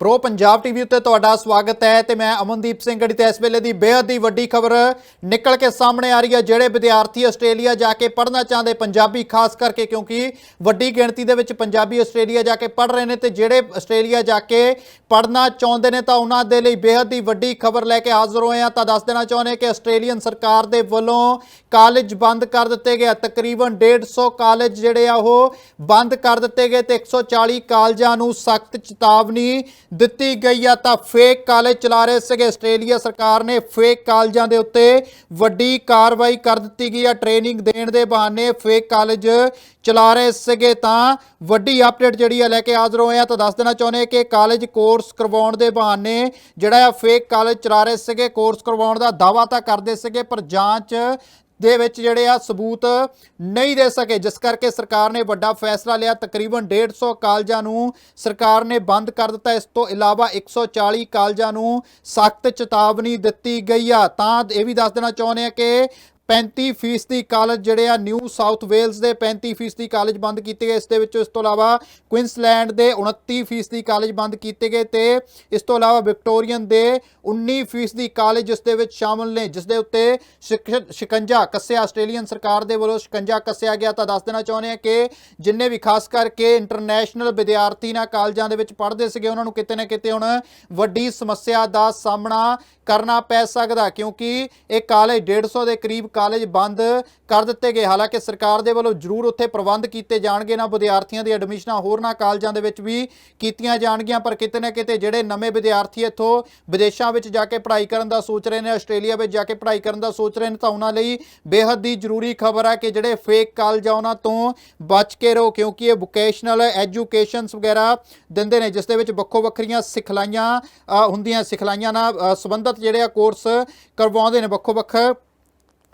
Pro Punjab TV ਉੱਤੇ ਤੁਹਾਡਾ ਸਵਾਗਤ ਹੈ ਤੇ ਮੈਂ ਅਮਨਦੀਪ ਸਿੰਘ ਗੜੀ ਤੇ ਇਸ ਵੇਲੇ ਦੀ ਬੇहद ਹੀ ਵੱਡੀ ਖਬਰ ਨਿਕਲ ਕੇ ਸਾਹਮਣੇ ਆ ਰਹੀ ਹੈ, ਜਿਹੜੇ ਵਿਦਿਆਰਥੀ ਆਸਟ੍ਰੇਲੀਆ ਜਾ ਕੇ ਪੜ੍ਹਨਾ ਚਾਹੁੰਦੇ ਪੰਜਾਬੀ, ਖਾਸ ਕਰਕੇ ਕਿਉਂਕਿ ਵੱਡੀ ਗਿਣਤੀ ਦੇ ਵਿੱਚ ਪੰਜਾਬੀ ਆਸਟ੍ਰੇਲੀਆ ਜਾ ਕੇ ਪੜ੍ਹ ਰਹੇ ਨੇ ਤੇ ਜਿਹੜੇ ਆਸਟ੍ਰੇਲੀਆ ਜਾ ਕੇ ਪੜ੍ਹਨਾ ਚਾਹੁੰਦੇ ਨੇ ਤਾਂ ਉਹਨਾਂ ਦੇ ਲਈ ਬੇहद ਹੀ ਵੱਡੀ ਖਬਰ ਲੈ ਕੇ ਹਾਜ਼ਰ ਹੋਏ ਆ ਤਾਂ ਦੱਸ ਦੇਣਾ ਚਾਹੁੰਦੇ ਕਿ ਆਸਟ੍ਰੇਲੀਅਨ ਸਰਕਾਰ ਦੇ ਵੱਲੋਂ ਕਾਲਜ ਬੰਦ ਕਰ ਦਿੱਤੇ ਗਏ ਤਕਰੀਬਨ 150 ਕਾਲਜ ਜਿਹੜੇ ਆ ਉਹ ਬੰਦ ਕਰ ਦਿੱਤੇ ਗਏ ਤੇ 140 ਕਾਲਜਾਂ ਨੂੰ ਸਖਤ ਚੇਤਾਵਨੀ ਦਿੱਤੀ ਗਈ ਆ ਤਾਂ ਫੇਕ ਕਾਲਜ ਚਲਾ ਰਹੇ ਸੀਗੇ। ਆਸਟ੍ਰੇਲੀਆ ਸਰਕਾਰ ਨੇ ਫੇਕ ਕਾਲਜਾਂ ਦੇ ਉੱਤੇ ਵੱਡੀ ਕਾਰਵਾਈ ਕਰ ਦਿੱਤੀ ਗਈ ਆ। ਟ੍ਰੇਨਿੰਗ ਦੇਣ ਦੇ ਬਹਾਨੇ ਫੇਕ ਕਾਲਜ ਚਲਾ ਰਹੇ ਸੀਗੇ ਤਾਂ ਵੱਡੀ ਅਪਡੇਟ ਜਿਹੜੀ ਆ ਲੈ ਕੇ ਹਾਜ਼ਰ ਹੋਏ ਆ। ਤਾਂ ਦੱਸ ਦੇਣਾ ਚਾਹੁੰਦੇ ਹਾਂ ਕਿ ਕਾਲਜ ਕੋਰਸ ਕਰਵਾਉਣ ਦੇ ਬਹਾਨੇ ਜਿਹੜਾ ਆ ਫੇਕ ਕਾਲਜ ਚਲਾ ਰਹੇ ਸੀਗੇ। ਕੋਰਸ ਕਰਵਾਉਣ ਦਾ ਦਾਵਾ ਤਾਂ ਕਰਦੇ ਸੀਗੇ, ਪਰ ਜਾਂਚ ਦੇ ਵਿੱਚ ਜਿਹੜੇ ਆ ਸਬੂਤ ਨਹੀਂ ਦੇ ਸਕੇ। ਜਿਸ ਕਰਕੇ ਸਰਕਾਰ ਨੇ ਵੱਡਾ ਫੈਸਲਾ ਲਿਆ। ਤਕਰੀਬਨ 150 ਕਾਲਜਾਂ ਨੂੰ ਸਰਕਾਰ ਨੇ ਬੰਦ ਕਰ ਦਿੱਤਾ। ਇਸ ਤੋਂ ਇਲਾਵਾ 140 ਕਾਲਜਾਂ ਨੂੰ ਸਖਤ ਚੇਤਾਵਨੀ ਦਿੱਤੀ ਗਈ ਆ। ਤਾਂ ਇਹ ਵੀ ਦੱਸ ਦੇਣਾ ਚਾਹੁੰਦੇ ਆ ਕਿ 35 ਫੀਸਦੀ ਕਾਲਜ ਜਿਹੜੇ ਆ ਨਿਊ ਸਾਊਥ ਵੇਲਜ਼ ਦੇ 35 ਫੀਸਦੀ ਕਾਲਜ ਬੰਦ ਕੀਤੇ ਗਏ। ਇਸ ਦੇ ਵਿੱਚੋਂ ਇਸ ਤੋਂ ਇਲਾਵਾ ਕੁਇਨਸਲੈਂਡ ਦੇ 29 ਫੀਸਦੀ ਕਾਲਜ ਬੰਦ ਕੀਤੇ ਗਏ ਤੇ ਇਸ ਤੋਂ ਇਲਾਵਾ ਵਿਕਟੋਰੀਅਨ ਦੇ 19 ਫੀਸਦੀ ਕਾਲਜ ਇਸ ਦੇ ਵਿੱਚ ਸ਼ਾਮਲ ਨੇ, ਜਿਸ ਦੇ ਉੱਤੇ ਸ਼ਿਕ- ਸ਼ਿਕੰਜਾ ਕੱਸਿਆ। ਆਸਟ੍ਰੇਲੀਅਨ ਸਰਕਾਰ ਦੇ ਵੱਲੋਂ ਸ਼ਿਕੰਜਾ ਕੱਸਿਆ ਗਿਆ। ਤਾਂ ਦੱਸ ਦੇਣਾ ਚਾਹੁੰਦੇ ਆ ਕਿ ਜਿੰਨੇ ਵੀ ਖਾਸ ਕਰਕੇ ਇੰਟਰਨੈਸ਼ਨਲ ਵਿਦਿਆਰਥੀ ਨਾ ਕਾਲਜਾਂ ਦੇ ਵਿੱਚ ਪੜ੍ਹਦੇ ਸੀਗੇ, ਉਹਨਾਂ ਨੂੰ ਕਿਤੇ ਨਾ ਕਿਤੇ ਹੁਣ ਵੱਡੀ ਸਮੱਸਿਆ ਦਾ ਸਾਹਮਣਾ ਕਰਨਾ ਪੈ ਸਕਦਾ, ਕਿਉਂਕਿ ਇਹ ਕਾਲਜ 150 ਦੇ ਕਰੀਬ ਕਾਲਜ ਬੰਦ ਕਰ ਦਿੱਤੇ ਗਏ। ਹਾਲਾਂਕਿ ਸਰਕਾਰ ਦੇ ਵੱਲੋਂ ਜ਼ਰੂਰ ਉੱਥੇ ਪ੍ਰਬੰਧ ਕੀਤੇ ਜਾਣਗੇ। ਨਾ ਵਿਦਿਆਰਥੀਆਂ ਦੀ ਐਡਮਿਸ਼ਨਾਂ ਹੋਰਨਾਂ ਕਾਲਜਾਂ ਦੇ ਵਿੱਚ ਵੀ ਕੀਤੀਆਂ ਜਾਣਗੀਆਂ। ਪਰ ਕਿਤੇ ਨਾ ਕਿਤੇ ਜਿਹੜੇ ਨਵੇਂ ਵਿਦਿਆਰਥੀ ਇੱਥੋਂ ਵਿਦੇਸ਼ਾਂ ਵਿੱਚ ਜਾ ਕੇ ਪੜ੍ਹਾਈ ਕਰਨ ਦਾ ਸੋਚ ਰਹੇ ਨੇ ਆਸਟ੍ਰੇਲੀਆ ਵਿੱਚ ਜਾ ਕੇ ਪੜ੍ਹਾਈ ਕਰਨ ਦਾ ਸੋਚ ਰਹੇ ਨੇ ਤਾਂ ਉਹਨਾਂ ਲਈ ਬੇਹੱਦ ਹੀ ਜ਼ਰੂਰੀ ਖਬਰ ਹੈ ਕਿ ਜਿਹੜੇ ਫੇਕ ਕਾਲਜ ਆ ਉਹਨਾਂ ਤੋਂ ਬਚ ਕੇ ਰਹੋ ਕਿਉਂਕਿ ਇਹ ਵੋਕੇਸ਼ਨਲ ਐਜੂਕੇਸ਼ਨਸ ਵਗੈਰਾ ਦਿੰਦੇ ਨੇ ਜਿਸ ਦੇ ਵਿੱਚ ਵੱਖੋ ਵੱਖਰੀਆਂ ਸਿਖਲਾਈਆਂ ਹੁੰਦੀਆਂ। ਸਿਖਲਾਈਆਂ ਨਾਲ ਅ, ਸੰਬੰਧਿਤ ਜਿਹੜੇ ਆ ਕੋਰਸ ਕਰਵਾਉਂਦੇ ਨੇ ਵੱਖੋ ਵੱਖ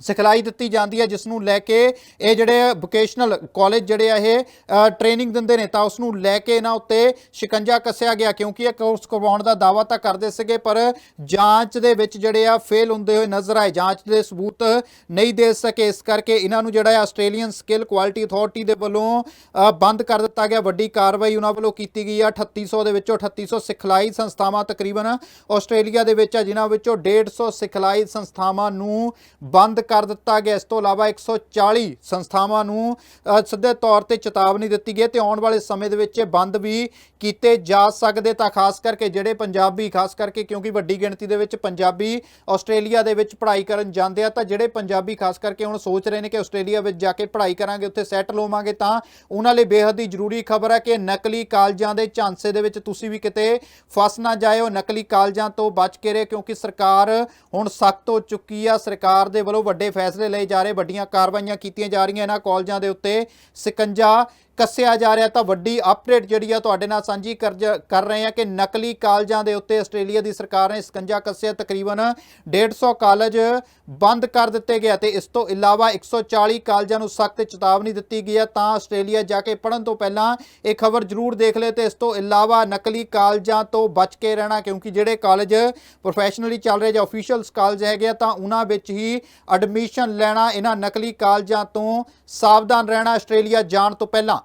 ਸਿਖਲਾਈ ਦਿੱਤੀ ਜਾਂਦੀ ਹੈ ਜਿਸ ਨੂੰ ਲੈ ਕੇ ਇਹ ਜਿਹੜੇ ਵੋਕੇਸ਼ਨਲ ਕਾਲਜ ਜਿਹੜੇ ਆ ਇਹ ਟ੍ਰੇਨਿੰਗ ਦਿੰਦੇ ਨੇ, ਤਾਂ ਉਸ ਨੂੰ ਲੈ ਕੇ ਇਹਨਾਂ ਉੱਤੇ ਸ਼ਿਕੰਜਾ ਕੱਸਿਆ ਗਿਆ, ਕਿਉਂਕਿ ਇਹ ਕੋਰਸ ਕਰਵਾਉਣ ਦਾ ਦਾਵਾ ਤਾਂ ਕਰਦੇ ਸੀਗੇ, ਪਰ ਜਾਂਚ ਦੇ ਵਿੱਚ ਜਿਹੜੇ ਆ ਫੇਲ ਹੁੰਦੇ ਹੋਏ ਨਜ਼ਰ ਆਏ, ਜਾਂਚ ਦੇ ਸਬੂਤ ਨਹੀਂ ਦੇ ਸਕੇ। ਇਸ ਕਰਕੇ ਇਹਨਾਂ ਨੂੰ ਜਿਹੜਾ ਆਸਟ੍ਰੇਲੀਅਨ ਸਕਿੱਲ ਕੁਆਲਿਟੀ ਅਥਾਰਟੀ ਦੇ ਵੱਲੋਂ ਬੰਦ ਕਰ ਦਿੱਤਾ ਗਿਆ। ਵੱਡੀ ਕਾਰਵਾਈ ਉਹਨਾਂ ਵੱਲੋਂ ਕੀਤੀ ਗਈ ਆ। 3800 ਦੇ ਵਿੱਚੋਂ 3800 ਸਿਖਲਾਈ ਸੰਸਥਾਵਾਂ ਤਕਰੀਬਨ ਆਸਟ੍ਰੇਲੀਆ ਦੇ ਵਿੱਚ ਆ, ਜਿਨ੍ਹਾਂ ਵਿੱਚੋਂ 150 ਸਿਖਲਾਈ ਸੰਸਥਾਵਾਂ ਨੂੰ ਬੰਦ ਕਰ ਦਿੱਤਾ ਗਿਆ। ਇਸ ਤੋਂ ਇਲਾਵਾ 140 ਸੰਸਥਾਵਾਂ ਨੂੰ ਸਿੱਧੇ ਤੌਰ ਤੇ ਚੇਤਾਵਨੀ ਦਿੱਤੀ ਗਈ ਹੈ ਤੇ ਆਉਣ ਵਾਲੇ ਸਮੇਂ ਦੇ ਵਿੱਚ ਇਹ ਬੰਦ ਵੀ ਕੀਤੇ ਜਾ ਸਕਦੇ ਤਾਂ ਖਾਸ ਕਰਕੇ ਜਿਹੜੇ ਪੰਜਾਬੀ, ਖਾਸ ਕਰਕੇ ਕਿਉਂਕਿ ਵੱਡੀ ਗਿਣਤੀ ਦੇ ਵਿੱਚ ਪੰਜਾਬੀ ਆਸਟ੍ਰੇਲੀਆ ਦੇ ਵਿੱਚ ਪੜ੍ਹਾਈ ਕਰਨ ਜਾਂਦੇ ਆ, ਤਾਂ ਜਿਹੜੇ ਪੰਜਾਬੀ, ਖਾਸ ਕਰਕੇ ਹੁਣ ਸੋਚ ਰਹੇ ਨੇ ਕਿ ਆਸਟ੍ਰੇਲੀਆ ਵਿੱਚ ਜਾ ਕੇ ਪੜ੍ਹਾਈ ਕਰਾਂਗੇ, ਉੱਥੇ ਸੈਟਲ ਹੋਵਾਂਗੇ, ਤਾਂ ਉਹਨਾਂ ਲਈ ਬੇਹੱਦ ਹੀ ਜ਼ਰੂਰੀ ਖਬਰ ਹੈ ਕਿ ਨਕਲੀ ਕਾਲਜਾਂ ਦੇ ਝਾਂਸੇ ਦੇ ਵਿੱਚ ਤੁਸੀਂ ਵੀ ਕਿਤੇ ਫਸ ਨਾ ਜਾਇਓ। ਨਕਲੀ ਕਾਲਜਾਂ ਤੋਂ ਬਚ ਕੇ ਰਹੇ ਕਿਉਂਕਿ ਸਰਕਾਰ ਹੁਣ ਸਖਤ ਹੋ ਚੁੱਕੀ ਆ। ਸਰਕਾਰ ਦੇ ਵੱਲੋਂ ਵੱਡੇ ਫੈਸਲੇ ਲਏ ਜਾ ਰਹੇ, ਵੱਡੀਆਂ ਕਾਰਵਾਈਆਂ ਕੀਤੀਆਂ ਜਾ ਰਹੀਆਂ ਇਹਨਾਂ ਕਾਲਜਾਂ ਦੇ ਉੱਤੇ। ਸਿਕੰਜਾ ਕੱਸਿਆ ਜਾ ਰਿਹਾ ਤਾਂ ਵੱਡੀ ਅਪਡੇਟ ਜਿਹੜੀ ਆ ਤੁਹਾਡੇ ਨਾਲ ਸਾਂਝੀ ਕਰ ਜ- ਕਰ ਰਹੇ ਆ ਕਿ ਨਕਲੀ ਕਾਲਜਾਂ ਦੇ ਉੱਤੇ ਆਸਟ੍ਰੇਲੀਆ ਦੀ ਸਰਕਾਰ ਨੇ ਸਿਕੰਜਾ ਕੱਸਿਆ ਤਕਰੀਬਨ 150 ਕਾਲਜ ਬੰਦ ਕਰ ਦਿੱਤੇ ਗਏ ਆ ਤੇ ਇਸ ਤੋਂ ਇਲਾਵਾ 140 ਕਾਲਜਾਂ ਨੂੰ ਸਖਤ ਚੇਤਾਵਨੀ ਦਿੱਤੀ ਗਈ ਹੈ ਤਾਂ ਆਸਟ੍ਰੇਲੀਆ ਜਾ ਕੇ ਪੜਨ ਤੋਂ ਪਹਿਲਾਂ ਇਹ ਖਬਰ ਜ਼ਰੂਰ ਦੇਖ ਲੈ ਤੇ ਇਸ ਤੋਂ ਇਲਾਵਾ ਨਕਲੀ ਕਾਲਜਾਂ ਤੋਂ ਬਚ ਕੇ ਰਹਿਣਾ ਕਿਉਂਕਿ ਜਿਹੜੇ ਕਾਲਜ ਪ੍ਰੋਫੈਸ਼ਨਲੀ ਚੱਲ ਰਹੇ ਜਾਂ ਅਫੀਸ਼ੀਅਲਸ ਕਾਲਜ ਹੈਗੇ ਆ ਤਾਂ ਉਹਨਾਂ ਵਿੱਚ ਹੀ ਐਡਮਿਸ਼ਨ ਲੈਣਾ ਇਹਨਾਂ ਨਕਲੀ ਕਾਲਜਾਂ ਤੋਂ ਸਾਵਧਾਨ ਰਹਿਣਾ ਆਸਟ੍ਰੇਲੀਆ ਜਾਣ ਤੋਂ ਪਹਿਲਾਂ।